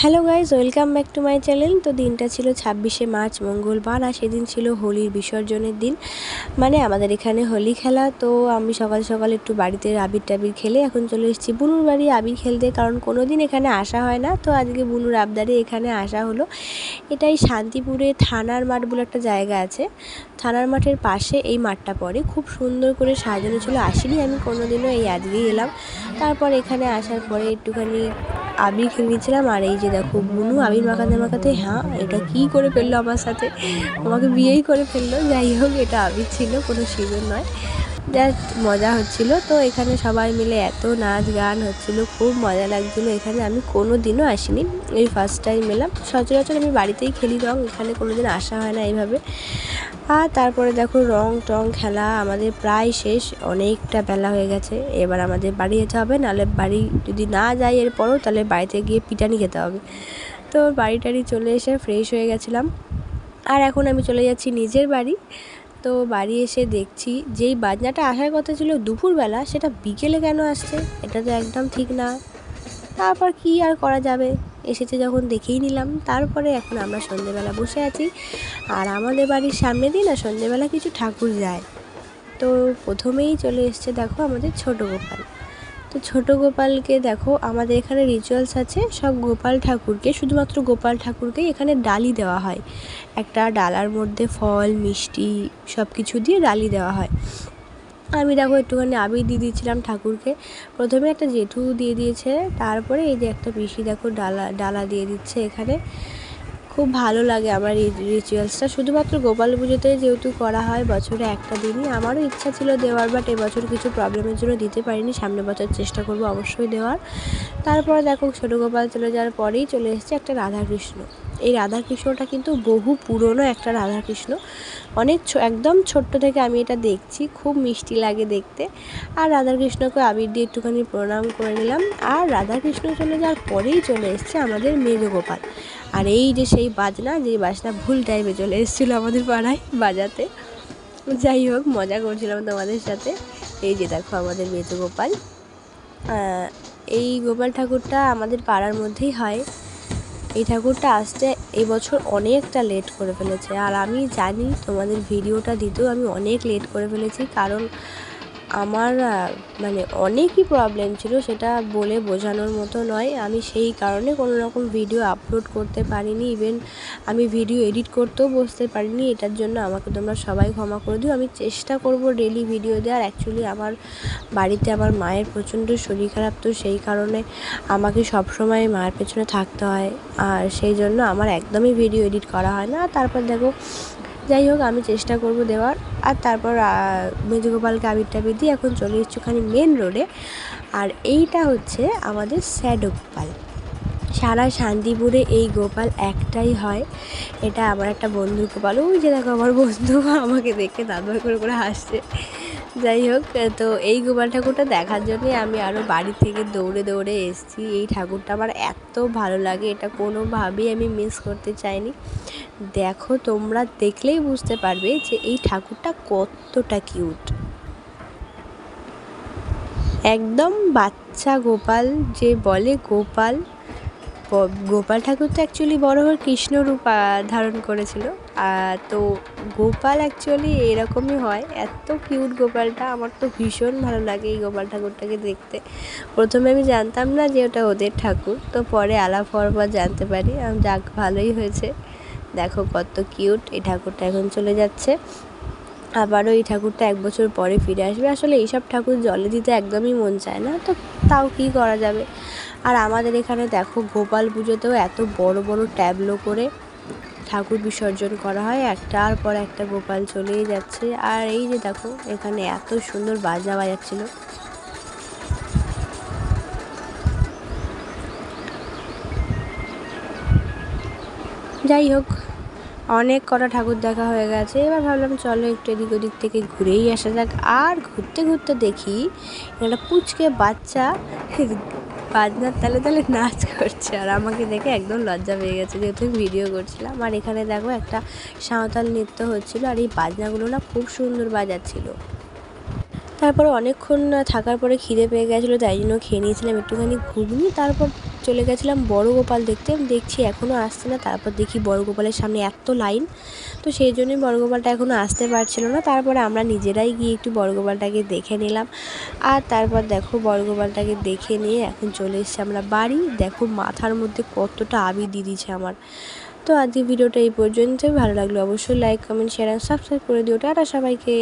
Hello guys welcome back to my channel তো দিনটা ছিল ছাব্বিশে মার্চ, মঙ্গলবার, আর সেদিন ছিল হোলির বিসর্জনের দিন। মানে আমাদের এখানে হোলি খেলা, তো আমি সকাল সকাল একটু বাড়িতে আবির টাবির খেলে এখন চলে এসেছি বুনুর বাড়ি আবির খেলতে, কারণ কোনো দিন এখানে আসা হয় না। তো আজকে বুনুর আবদারে এখানে আসা হলো। এটাই শান্তিপুরে থানার মাঠ বলে একটা জায়গা আছে। থানার মাঠের পাশে এই মাঠটা পড়ে। খুব সুন্দর করে সাজানো ছিল। আসিনি আমি কোনো দিনও এই আজকেই এলাম। তারপর এখানে আসার পরে একটুখানি আবির খেলিয়েছিলাম আর এই যে দেখো বুনু আবির মাখাতে মাখাতে হ্যাঁ এটা কি করে ফেলল আমার সাথে? আমাকে বিয়েই করে ফেলল, যাই হোক, এটা আবির ছিল, কোনো সিজন নয়। জাস্ট মজা হচ্ছিল। তো এখানে সবাই মিলে এত নাচ গান হচ্ছিল, খুব মজা লাগছিল। এখানে আমি কোনো দিনও আসিনি, এই ফার্স্ট টাইম এলাম। সচরাচর আমি বাড়িতেই খেলি রং, এখানে কোনো দিন আসা হয় না এইভাবে। আর তারপরে দেখো রং টং খেলা আমাদের প্রায় শেষ, অনেকটা বেলা হয়ে গেছে। এবার আমাদের বাড়ি যেতে হবে, নাহলে বাড়ি যদি না যাই এরপরও তাহলে বাড়িতে গিয়ে পিটানি খেতে হবে। তো বাড়ি টাড়ি চলে এসে ফ্রেশ হয়ে গেছিলাম। আর এখন আমি চলে যাচ্ছি নিজের বাড়ি। তো বাড়ি এসে দেখছি যেই বাজনাটা আসার কথা ছিল দুপুরবেলা, সেটা বিকেলে কেন আসছে? এটা তো একদম ঠিক না। তারপর কি আর করা যাবে? এসেছে যখন দেখেই নিলাম। তারপরে এখন আমরা সন্ধেবেলা বসে আছি। আর আমাদের বাড়ির সামনে দিয়ে না সন্ধেবেলা কিছু ঠাকুর যায়। তো প্রথমেই চলে এসছে দেখো আমাদের ছোটো গোপাল। তো ছোট গোপালকে দেখো, আমাদের এখানে রিচুয়ালস আছে। সব গোপাল ঠাকুরকে, শুধুমাত্র গোপাল ঠাকুরকেই এখানে ডালি দেওয়া হয়। একটা ডালার মধ্যে ফল, মিষ্টি সব কিছু দিয়ে ডালি দেওয়া হয়। আমি দেখো একটুখানি আবির দিয়ে দিয়েছিলাম ঠাকুরকে। প্রথমে একটা জেঠু দিয়ে দিয়েছে, তারপরে এই যে একটা পিসি দেখো ডালা ডালা দিয়ে দিচ্ছে এখানে। খুব ভালো লাগে আমার এই রিচুয়ালসটা শুধুমাত্র গোপাল পুজোতে যেহেতু করা হয় বছরে একটা দিনই, আমারও ইচ্ছা ছিল দেওয়ার বাট এবছর কিছু প্রবলেমের জন্য দিতে পারিনি। সামনে বছর চেষ্টা করব অবশ্যই দেওয়ার। তারপর দেখো ছোটো গোপাল চলে যাওয়ার পরেই চলে এসছে একটা রাধাকৃষ্ণ। এই রাধাকৃষ্ণটা কিন্তু বহু পুরনো একটা রাধাকৃষ্ণ। অনেক একদম ছোট্ট থেকে আমি এটা দেখছি, খুব মিষ্টি লাগে দেখতে। আর রাধাকৃষ্ণকে আবির দিয়ে একটুখানি প্রণাম করে নিলাম। আর রাধাকৃষ্ণ চলে যাওয়ার পরেই চলে এসছে আমাদের মেজগোপাল আর এই যে সেই বাজনা, যে বাজনা ভুল টাইমে চলে এসেছিল আমাদের পাড়ায় বাজাতে। যাই হোক, মজা করছিলাম তোমাদের সাথে। এই যে দেখো আমাদের মেজগোপাল এই গোপাল ঠাকুরটা আমাদের পাড়ার মধ্যেই হয়। এই ঠাকুরটা আসতে এবছর অনেকটা লেট করে ফেলেছে। আর আমি জানি তোমাদের ভিডিওটা দিতেও আমি অনেক লেট করে ফেলেছি, কারণ আমার মানে অনেকই প্রবলেম ছিল সেটা বলে বোঝানোর মতো নয়। আমি সেই কারণে কোনো রকম ভিডিও আপলোড করতে পারিনি। ইভেন আমি ভিডিও এডিট করতেও বসতে পারিনি। এটার জন্য আমাকে তোমরা সবাই ক্ষমা করে দিও। আমি চেষ্টা করব ডেলি ভিডিও দেওয়ার। অ্যাকচুয়ালি আমার বাড়িতে আমার মায়ের প্রচণ্ড শরীর খারাপ, তো সেই কারণে আমাকে সবসময় মায়ের পেছনে থাকতে হয়। আর সেই জন্য আমার একদমই ভিডিও এডিট করা হয় না। তারপর দেখো যাই হোক, আমি চেষ্টা করব দেওয়ার। আর তারপর মেজগোপালকে আবির টাবির দিয়ে এখন চলে এসছি ওখানে মেন রোডে আর এইটা হচ্ছে আমাদের স্যাডো গোপাল সারা শান্তিপুরে এই গোপাল একটাই হয়। এটা আমার একটা বন্ধুর গোপাল। ওই যে দেখো আমার বন্ধু আমাকে দেখে দাদুর করে করে হাসছে। যাই হোক, তো এই গোপাল ঠাকুরটা দেখার জন্যে আমি আরও বাড়ি থেকে দৌড়ে দৌড়ে এসেছি। এই ঠাকুরটা আমার এত ভালো লাগে, এটা কোনোভাবেই আমি মিস করতে চাইনি। দেখো, তোমরা দেখলেই বুঝতে পারবে যে এই ঠাকুরটা কতটা কিউট একদম বাচ্চা গোপাল যে বলে গোপাল গোপাল ঠাকুর তো অ্যাকচুয়ালি বড় হয়ে কৃষ্ণ রূপ ধারণ করেছিল। তো গোপাল অ্যাকচুয়ালি এরকমই হয়। এত কিউট গোপালটা, আমার তো ভীষণ ভালো লাগে এই গোপাল ঠাকুরটাকে দেখতে। প্রথমে আমি জানতাম না যে ওটা ওদের ঠাকুর, তো পরে আলাপ হওয়ার পর জানতে পারি যাক, ভালোই হয়েছে। দেখো, কত কিউট এই ঠাকুরটা এখন চলে যাচ্ছে। আবারও এই ঠাকুরটা এক বছর পরে ফিরে আসবে। আসলে এইসব ঠাকুর জলে দিতে একদমই মন চায় না, তো তাও কী করা যাবে? আর আমাদের এখানে দেখো গোপাল পুজোতেও এত বড় বড় ট্যাবলো করে ঠাকুর বিসর্জন করা হয়, একটার পর একটা গোপাল চলেই যাচ্ছে। আর এই যে দেখো, এখানে এত সুন্দর বাজা বাজাচ্ছিল। যাই হোক, অনেক কটা ঠাকুর দেখা হয়ে গেছে। এবার ভাবলাম চলো একটু এদিক ওদিক থেকে ঘুরেই আসা যাক। আর ঘুরতে ঘুরতে দেখি একটা পুচকে বাচ্চা বাজনার তালে তালে নাচ করছে। আর আমাকে দেখে একদম লজ্জা পেয়ে গেছে যেহেতু আমি ভিডিও করছিলাম। আর এখানে দেখো একটা সাঁওতাল নৃত্য হচ্ছিল আর এই বাজনাগুলো না খুব সুন্দর বাজাচ্ছিল। তারপর অনেকক্ষণ থাকার পরে খিদে পেয়ে গেছিল তাই জন্য খেয়ে নিয়েছিলাম একটুখানি ঘুগনি। তারপর চলে গেছিলাম বড় গোপাল দেখতে দেখছি এখনও আসছে না, তারপর দেখি বড় গোপালের সামনে এত লাইন। তো সেই জন্যই বড় গোপালটা এখনও আসতে পারছিল না। তারপরে আমরা নিজেরাই গিয়ে একটু বড় গোপালটাকে দেখে নিলাম। আর তারপর দেখো বড় গোপালটাকে দেখে নিয়ে এখন চলে এসেছি আমরা বাড়ি। দেখো মাথার মধ্যে কতটা আবির দিয়ে দিয়েছে আমার। তো আজকে ভিডিওটা এই পর্যন্তই। ভালো লাগল অবশ্যই লাইক কমেন্ট শেয়ার আর সাবস্ক্রাইব করে দিও। টাটা সবাইকে।